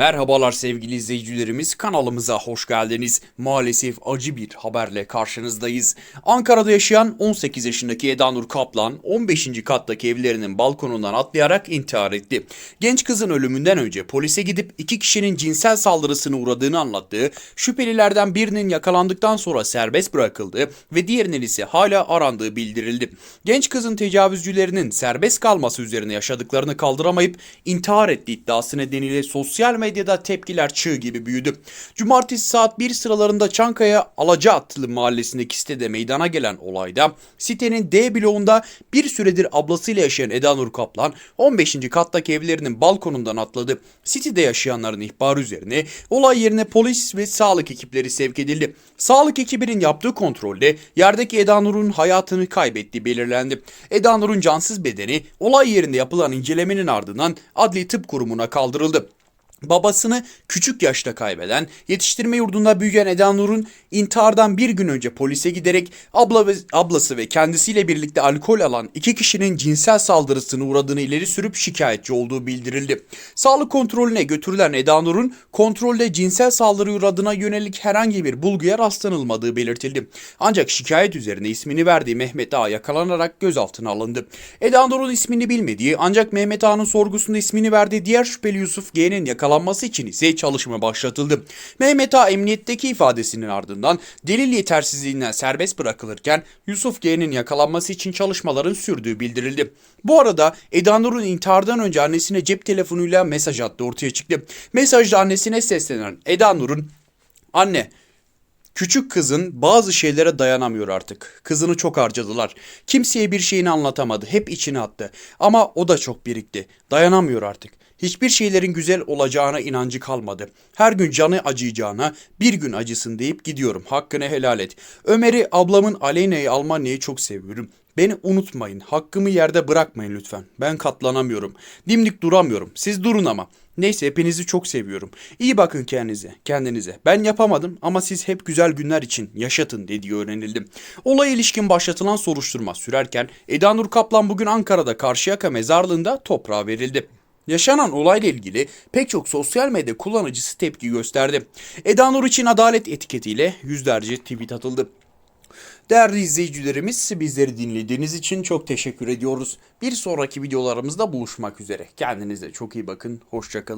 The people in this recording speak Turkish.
Merhabalar sevgili izleyicilerimiz kanalımıza hoş geldiniz. Maalesef acı bir haberle karşınızdayız. Ankara'da yaşayan 18 yaşındaki Eda Nur Kaplan 15. kattaki evlerinin balkonundan atlayarak intihar etti. Genç kızın ölümünden önce polise gidip iki kişinin cinsel saldırısına uğradığını anlattığı şüphelilerden birinin yakalandıktan sonra serbest bırakıldığı ve diğerinin ise hala arandığı bildirildi. Genç kızın tecavüzcülerinin serbest kalması üzerine yaşadıklarını kaldıramayıp intihar ettiği iddiası nedeniyle sosyal medyada tepkiler çığ gibi büyüdü. Cumartesi saat 1 sıralarında Çankaya Alacaatlı mahallesindeki sitede meydana gelen olayda sitenin D bloğunda bir süredir ablasıyla yaşayan Eda Nur Kaplan 15. kattaki evlerinin balkonundan atladı. Sitede yaşayanların ihbarı üzerine olay yerine polis ve sağlık ekipleri sevk edildi. Sağlık ekibinin yaptığı kontrolde yerdeki Eda Nur'un hayatını kaybettiği belirlendi. Eda Nur'un cansız bedeni olay yerinde yapılan incelemenin ardından Adli Tıp Kurumu'na kaldırıldı. Babasını küçük yaşta kaybeden, yetiştirme yurdunda büyüyen Eda Nur'un intihardan bir gün önce polise giderek abla ve, ablası ve kendisiyle birlikte alkol alan iki kişinin cinsel saldırısına uğradığını ileri sürüp şikayetçi olduğu bildirildi. Sağlık kontrolüne götürülen Eda Nur'un kontrolde cinsel saldırı uğradığına yönelik herhangi bir bulguya rastlanılmadığı belirtildi. Ancak şikayet üzerine ismini verdiği Mehmet A yakalanarak gözaltına alındı. Eda Nur'un ismini bilmediği ancak Mehmet A'nın sorgusunda ismini verdiği diğer şüpheli Yusuf G'nin yakalanması için ise çalışma başlatıldı. Mehmet A emniyetteki ifadesinin ardından delil yetersizliğinden serbest bırakılırken Yusuf G'nin yakalanması için çalışmaların sürdüğü bildirildi. Bu arada Eda Nur'un intihardan önce annesine cep telefonuyla mesaj attığı ortaya çıktı. Mesajda annesine seslenen Eda Nur'un Anne, Küçük kızın bazı şeylere dayanamıyor artık. Kızını çok harcadılar. Kimseye bir şeyini anlatamadı. Hep içine attı. Ama o da çok birikti. Dayanamıyor artık. Hiçbir şeylerin güzel olacağına inancı kalmadı. Her gün canı acıyacağına bir gün acısın deyip gidiyorum. Hakkını helal et. Ömer'i, ablamın Aleyna'yı, Almanya'yı çok seviyorum. Beni unutmayın. Hakkımı yerde bırakmayın lütfen. Ben katlanamıyorum. Dimdik duramıyorum. Siz durun ama. Neyse hepinizi çok seviyorum. İyi bakın kendinize, kendinize. Ben yapamadım ama siz hep güzel günler için yaşatın dediği öğrenildi. Olaya ilişkin başlatılan soruşturma sürerken Eda Nur Kaplan bugün Ankara'da Karşıyaka mezarlığında toprağa verildi. Yaşanan olayla ilgili pek çok sosyal medya kullanıcısı tepki gösterdi. Eda Nur için adalet etiketiyle yüzlerce tweet atıldı. Değerli izleyicilerimiz bizleri dinlediğiniz için çok teşekkür ediyoruz. Bir sonraki videolarımızda buluşmak üzere. Kendinize çok iyi bakın. Hoşçakalın.